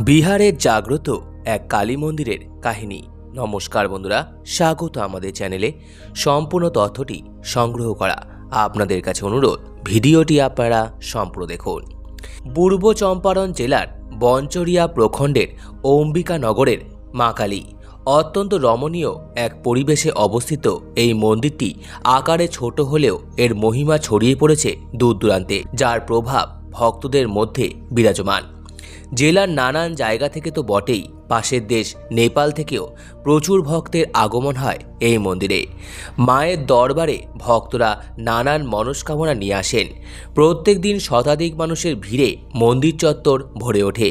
বিহারের জাগ্রত এক কালী মন্দিরের কাহিনী। নমস্কার বন্ধুরা, স্বাগত আমাদের চ্যানেলে। সম্পূর্ণ তথ্যটি সংগ্রহ করা আপনাদের কাছে অনুরোধ, ভিডিওটি আপনারা সম্পূর্ণ দেখুন। পূর্ব চম্পারণ জেলার বঞ্চরিয়া প্রখণ্ডের অম্বিকা নগরের মা কালী অত্যন্ত রমণীয় এক পরিবেশে অবস্থিত এই মন্দিরটি আকারে ছোট হলেও এর মহিমা ছড়িয়ে পড়েছে দূর দূরান্তে যার প্রভাব ভক্তদের মধ্যে বিরাজমান। জেলার নানান জায়গা থেকে তো বটেই, পাশের দেশ নেপাল থেকেও প্রচুর ভক্তের আগমন হয় এই মন্দিরে। মায়ের দরবারে ভক্তরা নানান মনস্কামনা নিয়ে আসেন। প্রত্যেক দিন শতাধিক মানুষের ভিড়ে মন্দির চত্বর ভরে ওঠে।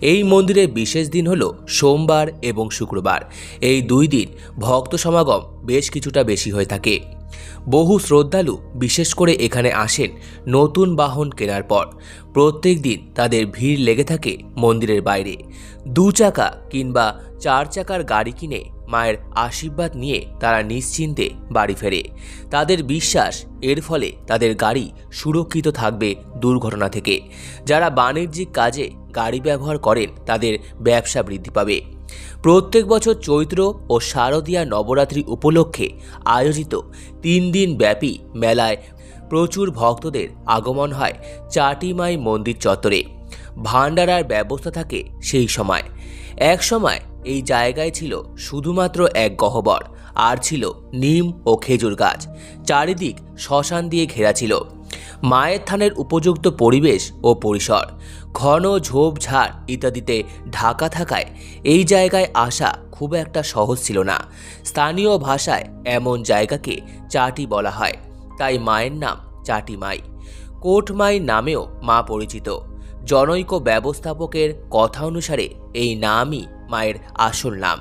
এই মন্দিরের বিশেষ দিন হল সোমবার এবং শুক্রবার। এই দুই দিন ভক্ত সমাগম বেশ কিছুটা বেশি হয়ে থাকে। বহু শ্রদ্ধালু বিশেষ করে এখানে আসেন নতুন বাহন কেনার পর। প্রত্যেক দিন তাদের ভিড় লেগে থাকে মন্দিরের বাইরে। দু চাকা কিংবা চার চাকার গাড়ি কিনে মায়ের আশীর্বাদ নিয়ে তারা নিশ্চিন্তে বাড়ি ফেরে। তাদের বিশ্বাস, এর ফলে তাদের গাড়ি সুরক্ষিত থাকবে দুর্ঘটনা থেকে। যারা বাণিজ্যিক কাজে গাড়ি ব্যবহার করেন তাদের ব্যবসা বৃদ্ধি পাবে। প্রত্যেক বছর চৈত্র ও শারদীয়া নবরাত্রি উপলক্ষে আয়োজিত তিন দিন ব্যাপী মেলায় প্রচুর ভক্তদের আগমন হয় চাটিমাই মন্দির চত্বরে। ভাণ্ডারার ব্যবস্থা থাকে সেই সময়। এক সময় এই জায়গায় ছিল শুধুমাত্র এক গহ্বর, আর ছিল নিম ও খেজুর গাছ। চারিদিক শ্মশান দিয়ে ঘেরা ছিল। মায়ের থানের উপযুক্ত পরিবেশ ও পরিসর। ঘন ঝোপঝাড় ইত্যাদিতে ঢাকা থাকায় এই জায়গায় আসা খুব একটা সহজ ছিল না। স্থানীয় ভাষায় এমন জায়গাকে চাটি বলা হয়। তাই মায়ের নাম চাটি মাই। কোটমাই নামেও মা পরিচিত। জনৈক ব্যবস্থাপকের কথা অনুসারে এই নামই মায়ের আসল নাম।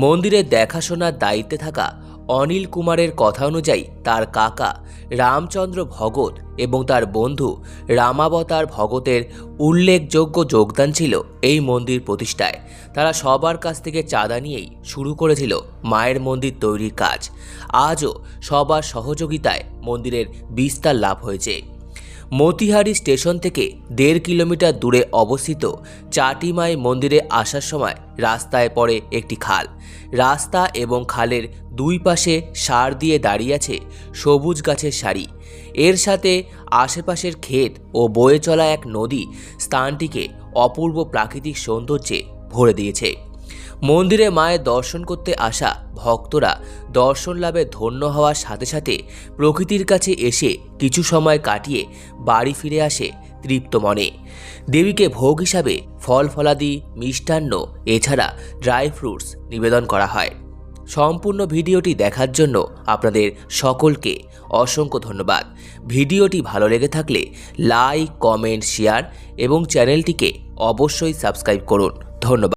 মন্দিরের দেখাশোনার দায়িত্বে থাকা অনিল কুমারের কথা অনুযায়ী তার কাকা রামচন্দ্র ভগত এবং তার বন্ধু রামাবতার ভগতের উল্লেখযোগ্য যোগদান ছিল এই মন্দির প্রতিষ্ঠায়। তারা সবার কাছ থেকে চাঁদা নিয়েই শুরু করেছিল মায়ের মন্দির তৈরির কাজ। আজও সবার সহযোগিতায় মন্দিরের বিস্তার লাভ হয়েছে। মতিহারি স্টেশন থেকে দেড় কিলোমিটার দূরে অবস্থিত চাটিমাই মন্দিরে আসার সময় রাস্তায় পড়ে একটি খাল। রাস্তা এবং খালের দুই পাশে সার দিয়ে দাঁড়িয়ে আছে সবুজ গাছের সারি। এর সাথে আশেপাশের ক্ষেত ও বয়ে চলা এক নদী স্থানটিকে অপূর্ব প্রাকৃতিক সৌন্দর্যে ভরে দিয়েছে। মন্দিরে মায়ের দর্শন করতে আসা ভক্তরা দর্শন লাভে ধন্য হওয়ার সাথে সাথে প্রকৃতির কাছে এসে কিছু সময় কাটিয়ে বাড়ি ফিরে আসে তৃপ্ত মনে। দেবীকে ভোগ হিসাবে ফল, ফলাদি, মিষ্টান্ন, এছাড়া ড্রাই ফ্রুটস নিবেদন করা হয়। সম্পূর্ণ ভিডিওটি দেখার জন্য আপনাদের সকলকে অসংখ্য ধন্যবাদ। ভিডিওটি ভালো লেগে থাকলে লাইক কমেন্ট শেয়ার এবং চ্যানেলটিকে অবশ্যই সাবস্ক্রাইব করুন। ধন্যবাদ।